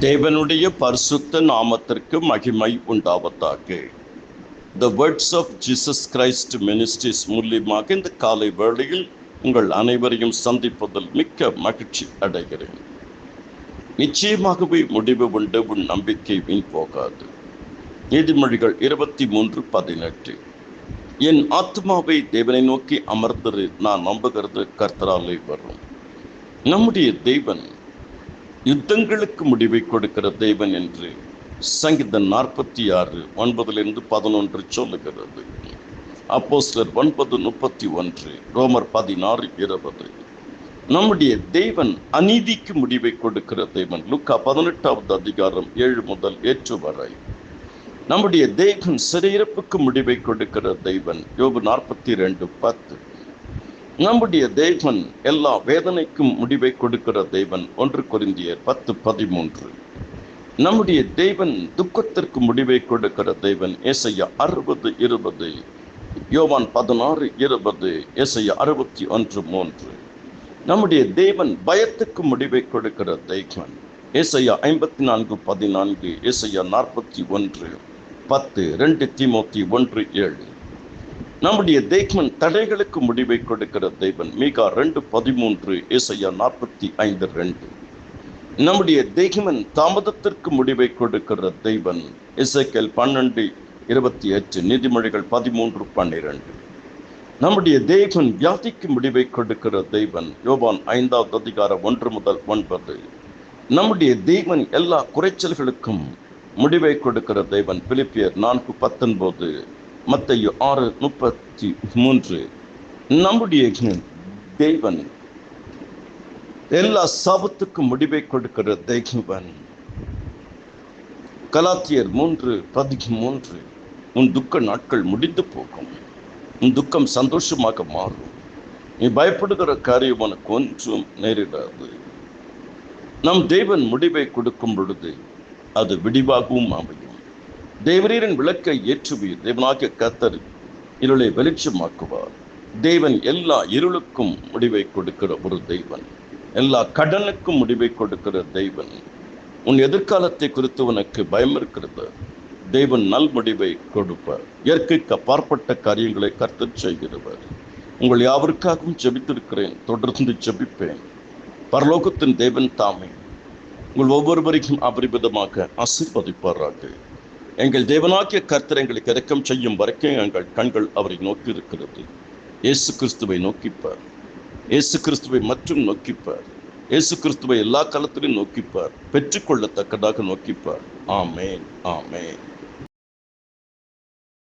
தேவனுடைய பரிசுத்த நாமத்திற்கு மகிமை உண்டாவதாக. The words of Jesus Christ ministries மூலியமாக இந்த காலை வேளையில் உங்கள் அனைவரையும் சந்திப்பதில் மிக்க மகிழ்ச்சி அடைகிறேன். நிச்சயமாகவே முடிவு உண்டு உன் நம்பிக்கை வீண் போகாது. நீதிமொழிகள் இருபத்தி மூன்று பதினெட்டு. என் ஆத்மாவை தேவனை நோக்கி அமர்ந்தது நான் நம்புகிறது கர்த்தராலே வரும். நம்முடைய தேவன் யுத்தங்களுக்கு முடிவை கொடுக்கிற தெய்வன் என்று சங்கீதம் நாற்பத்தி ஆறு ஒன்பதிலிருந்து பதினொன்று சொல்லுகிறது. அப்போஸ்லர் ஒன்பது முப்பத்தி ஒன்று ரோமர் பதினாறு இருபது. நம்முடைய தேவன் அநீதிக்கு முடிவை கொடுக்கிற தேவன் லுக்கா பதினெட்டாவது அதிகாரம் ஏழு முதல் ஏற்று வரை. நம்முடைய தேவன் சிறையிறப்புக்கு முடிவை கொடுக்கிற தெய்வன் யோபு நாற்பத்தி ரெண்டு பத்து. நம்முடைய தேவன் எல்லா வேதனைக்கும் முடிவை கொடுக்கிற தேவன். ஒன்று குறிந்தியர் பத்து பதிமூன்று. நம்முடைய தேவன் துக்கத்திற்கு முடிவை கொடுக்கிற தேவன். ஏசையா அறுபது இருபது. யோவான் பதினாறு இருபது. ஏசையா அறுபத்தி ஒன்று மூன்று. நம்முடைய தேவன் பயத்துக்கு முடிவை கொடுக்கிற தேவன். ஏசையா ஐம்பத்தி நான்கு பதினான்கு. ஏசையா நாற்பத்தி ஒன்று பத்து. ரெண்டு திமுத்தி ஒன்று ஏழு. நம்முடைய தேக்மன் தடைகளுக்கு முடிவை கொடுக்கிற தேவன். மீகா ரெண்டு பதிமூன்று இசையா நாற்பத்தி ஐந்து ரெண்டு. நம்முடைய தேவன் தாமதத்திற்கு முடிவை கொடுக்கிற தெய்வன் இசைக்கல் பன்னெண்டு இருபத்தி எட்டு நீதிமொழிகள் பதிமூன்று பன்னிரெண்டு. நம்முடைய தேவன் வியாதிக்கு முடிவை கொடுக்கிற தெய்வன் யோபான் ஐந்தாவது அதிகாரம் ஒன்று முதல் ஒன்பது. நம்முடைய தெய்வன் எல்லா குறைச்சல்களுக்கும் முடிவை கொடுக்கிற தெய்வன் பிலிப்பியர் நான்கு பத்தொன்பது. மத்தையோ ஆறு முப்பத்தி மூன்று. நம்முடைய தேவன் எல்லா சாபத்துக்கும் முடிவை கொடுக்கிற தெய்வன் கலாத்தியர் மூன்று பதிமூன்று உன் துக்க நாட்கள் முடிந்து போகும். உன் துக்கம் சந்தோஷமாக மாறும். நீ பயப்படுகிற காரியம் உனக்கு ஒன்றும் நேரிடாது. நம் தெய்வன் முடிவை கொடுக்கும் பொழுது அது விடிவாகவும் அமையும். தேவரீரின் விளக்கை ஏற்றுவீர். தேவனாகிய கத்தர் இருளை வெளிச்சமாக்குவார். தேவன் எல்லா இருளுக்கும் முடிவை கொடுக்கிற ஒரு தெய்வன் எல்லா கடனுக்கும் முடிவை கொடுக்கிற தெய்வன் உன் எதிர்காலத்தை குறித்து உனக்கு பயம் இருக்கிறது. தெய்வன் நல் முடிவை கொடுப்பார். இயற்கைக்கு அப்பாற்பட்ட காரியங்களை கருத்து செய்கிறவர். உங்கள் யாவருக்காகவும் ஜெபித்திருக்கிறேன். தொடர்ந்து ஜெபிப்பேன். பரலோகத்தின் தேவன் தாமே. உங்கள் ஒவ்வொருவரையும் அபரிமிதமாக ஆசீர்வதிப்பாராக. எங்கள் தேவனாகிய கர்த்தர் எங்களுக்கு இறக்கம் செய்யும் வரைக்கும் எங்கள் கண்கள் அவரை நோக்கி இருக்கிறது. இயேசு கிறிஸ்துவை நோக்கிப்பார். இயேசு கிறிஸ்துவை மற்றும் நோக்கிப்பார். இயேசு கிறிஸ்துவை எல்லா காலத்திலும் நோக்கிப்பார். பெற்றுக்கொள்ளத்தக்கதாக நோக்கிப்பார். ஆமேன். ஆமேன்.